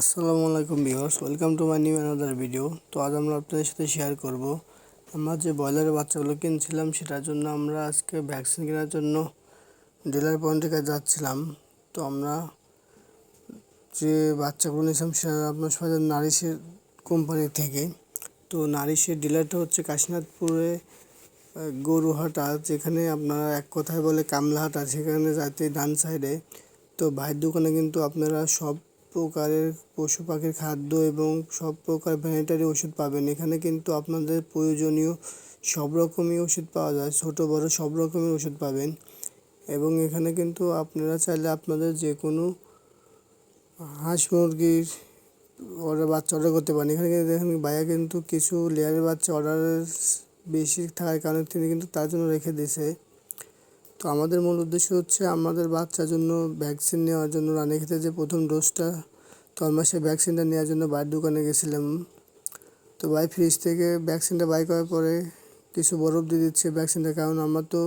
আসসালামু আলাইকুম viewers, welcome to my new another video. তো আজ আমরা আপনাদের সাথে শেয়ার করব, আমরা যে ব্রয়লারের বাচ্চাগুলো কিনছিলাম সেটার জন্য আমরা আজকে ভ্যাকসিন কেনার জন্য ডিলার পয়েন্টে কাছে যাচ্ছিলাম। তো আমরা যে বাচ্চাগুলো নিয়েছিলাম সেটা আপনার সবাই নারিশের কোম্পানি থেকে। তো নারিশের ডিলারটা হচ্ছে কাশীনাথপুরে গরুহাটা যেখানে আপনারা এক কথায় বলে কামলাহাটা সেখানে যাতে ডান সাইডে তো ভাইয়ের দোকানে কিন্তু আপনারা সব প্রকারের পশু পাখির খাদ্য এবং সব প্রকার ভ্যানিটারি ওষুধ পাবেন। এখানে কিন্তু আপনাদের প্রয়োজনীয় সব রকমই ওষুধ পাওয়া যায়, ছোটো, বড় সব রকমের ওষুধ পাবেন। এবং এখানে কিন্তু আপনারা চাইলে আপনাদের যে কোনো হাঁস মুরগির অর্ডার বাচ্চা অর্ডার করতে পারেন। এখানে কিন্তু দেখেন ভাইয়া কিন্তু কিছু লেয়ারের বাচ্চা অর্ডারের বেশি থাকার কারণে তিনি কিন্তু তার জন্য রেখে দিয়েছে। তো আমাদের মূল উদ্দেশ্য হচ্ছে আমাদের বাচ্চার জন্য ভ্যাকসিন নেওয়ার জন্য রানীক্ষেতে যে প্রথম ডোজটা তো আমরা সেই ভ্যাকসিনটা নেওয়ার জন্য বাইরের দোকানে গেছিলাম। তো ভাই ফ্রিজ থেকে ভ্যাকসিনটা বাই করার পরে কিছু বরফ দিয়ে দিচ্ছে ভ্যাকসিনটা কারণ আমার তো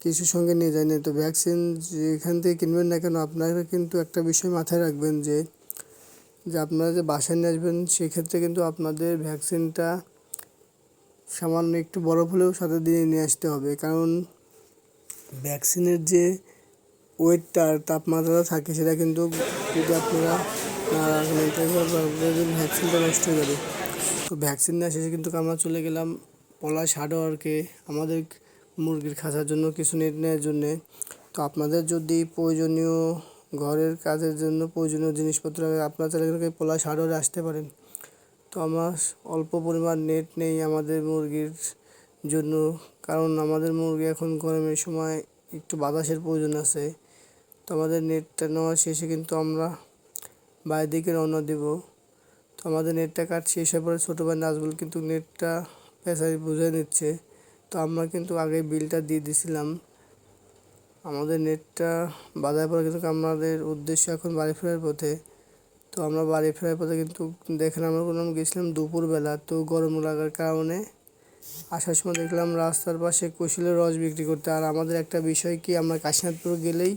কিছু সঙ্গে নিয়ে যাই না তো ভ্যাকসিন যেখান থেকে কিনবেন না কেন, আপনারা কিন্তু একটা বিষয় মাথায় রাখবেন যে যে আপনারা যে বাসায় নিয়ে আসবেন, সেক্ষেত্রে কিন্তু আপনাদের ভ্যাকসিনটা সামান্য একটু বরফ হলেও সাথে দিয়ে নিয়ে আসতে হবে। কারণ ভ্যাকসিনের যে ওয়েটটা আর তাপমাত্রা থাকে, সেটা কিন্তু যদি আপনারা না রাখেন ভ্যাকসিনটা নষ্ট হয়ে যাবে। তো ভ্যাকসিন না শেষে কিন্তু আমরা চলে গেলাম পলাশ হার্ডওয়ার্কে আমাদের মুরগির খাঁচার জন্য কিছু নেট নেওয়ার জন্যে। তো আপনাদের যদি প্রয়োজনীয় ঘরের কাজের জন্য প্রয়োজনীয় জিনিসপত্র আপনারা চাইলে পলাশ হার্ডওয়ারে আসতে পারেন। তো আমার অল্প পরিমাণ নেট নেই আমাদের মুরগির। জন্য, কারণ আমাদের মুরগি এখন গরমের সময় একটু বাতাসের প্রয়োজন আছে। তো আমাদের নেটটা নেওয়া শেষে কিন্তু আমরা বাইরের দিকে রওনা দেব। তো আমাদের নেটটা কাট শেষ হওয়ার পরে ছোটো ভাই নাজবুল কিন্তু নেটটা পেশায় বুঝে নিচ্ছে। তো আমরা কিন্তু আগে বিলটা দিয়ে দিছিলাম। আমাদের নেটটা বাজার পরে কিন্তু আমাদের উদ্দেশ্য এখন বাড়ি ফেরার পথে। তো আমরা বাড়ি ফেরার পথে কিন্তু দেখেন আমরা কোনো গেছিলাম দুপুরবেলা, তো গরম লাগার কারণে আসার সময় দেখলাম রাস্তার পাশে কুশিলের রস বিক্রি করতে। আর আমাদের একটা বিষয় কি, আমরা কাশীনাথপুর গেলেই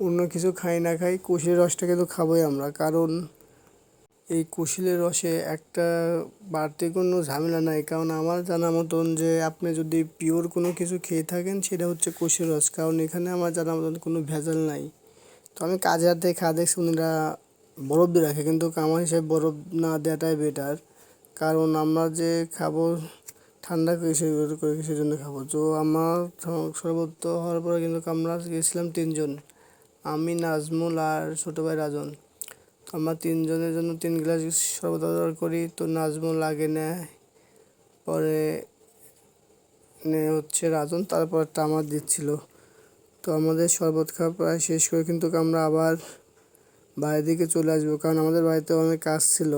অন্য কিছু খাই না খাই, কুশিলের রসটা কিন্তু খাবোই আমরা। কারণ এই কুশিলের রসে একটা বাড়তি কোনো ঝামেলা নাই। কারণ আমার জানা মতন যে, আপনি যদি পিওর কোনো কিছু খেয়ে থাকেন, সেটা হচ্ছে কুশির রস। কারণ এখানে আমার জানা মতন কোনো ভেজাল নাই। তো আমি কাজে হাতে খাওয়া দেখছি, উনিরা বরফ দিয়ে রাখে। কিন্তু আমার হিসেবে বরফ না দেওয়াটাই বেটার কারণ আমরা যে খাব ঠান্ডা করে কিসের জন্য খাব। তো আমার সর্বত্র হওয়ার পরে কিন্তু আমরা গেছিলাম তিনজন। আমি, নাজমুল আর ছোটো ভাই রাজন। তো আমরা তিনজনের জন্য তিন গ্লাস শরবত অর্ডার করি। তো নাজমুল আগে নেয়, পরে নেয় হচ্ছে রাজন তারপরটা আমার দিচ্ছিল। তো আমাদের শরবত খাওয়া প্রায় শেষ করে কিন্তু আমরা আবার বাইরের দিকে চলে আসব। কারণ আমাদের বাড়িতে অনেক কাজ ছিল।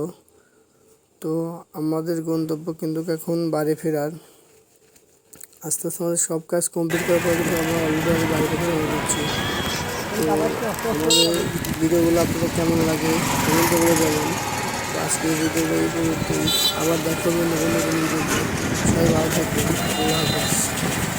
তো আমাদের গন্তব্য কিন্তু এখন বাড়ি ফেরার। আস্তে আস্তে আমাদের সব কাজ কমপ্লিট করার পর কিন্তু আমরা অলরেডি বাড়ি থেকে হয়ে যাচ্ছি তো আমাদের ভিডিওগুলো আপনাদের কেমন লাগে কমেন্টে বলে যাবেন তো আজকে ভিডিওটা এই আবার দেখা হবে নতুন নতুন ভিডিও সবাই ভালো থাকবেন।